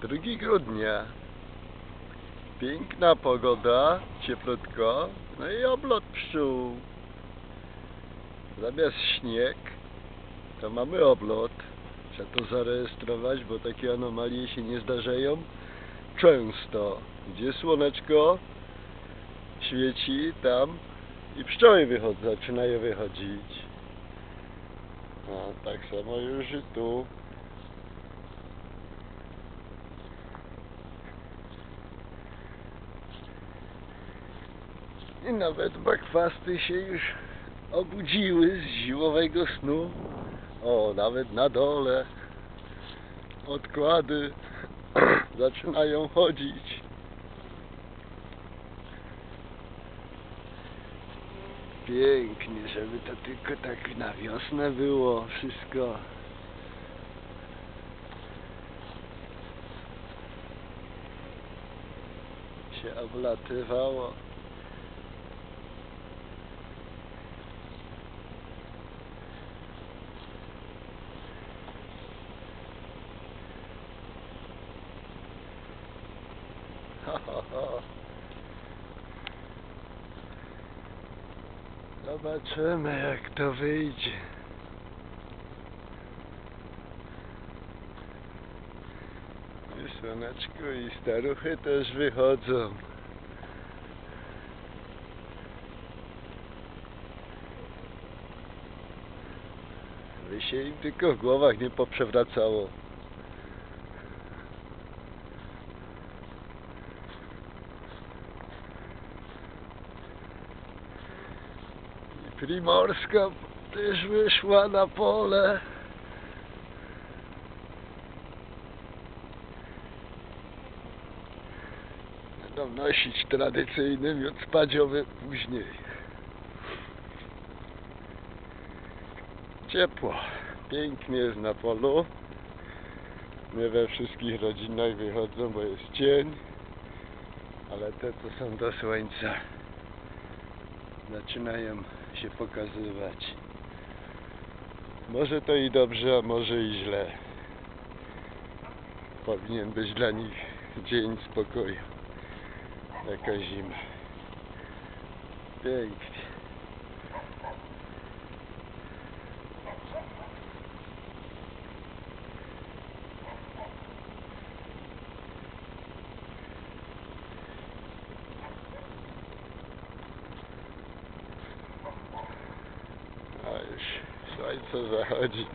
2 grudnia. Piękna pogoda, cieplutko, no i oblot pszczół. Zamiast śnieg, to mamy oblot. Trzeba to zarejestrować, bo takie anomalie się nie zdarzają często. Gdzie słoneczko świeci, tam i pszczoły wychodzą, zaczynają wychodzić. No, tak samo już i tu. I nawet bakwasty się już obudziły z zimowego snu. O, nawet na dole odkłady zaczynają chodzić. Pięknie, żeby to tylko tak na wiosnę było wszystko. Się oblatywało. Zobaczymy jak to wyjdzie. I słoneczko i staruchy też wychodzą. By się im tylko w głowach nie poprzewracało. I Primorska też wyszła na pole. Będą nosić tradycyjny miód spadziowy później. Ciepło. Pięknie jest na polu. Nie we wszystkich rodzinach wychodzą, bo jest cień. Ale te, co są do słońca, zaczynają się pokazywać. Może to i dobrze, a może i źle. Powinien być dla nich dzień spokoju. Jaka zima. Pięknie. A już słońce zachodzi.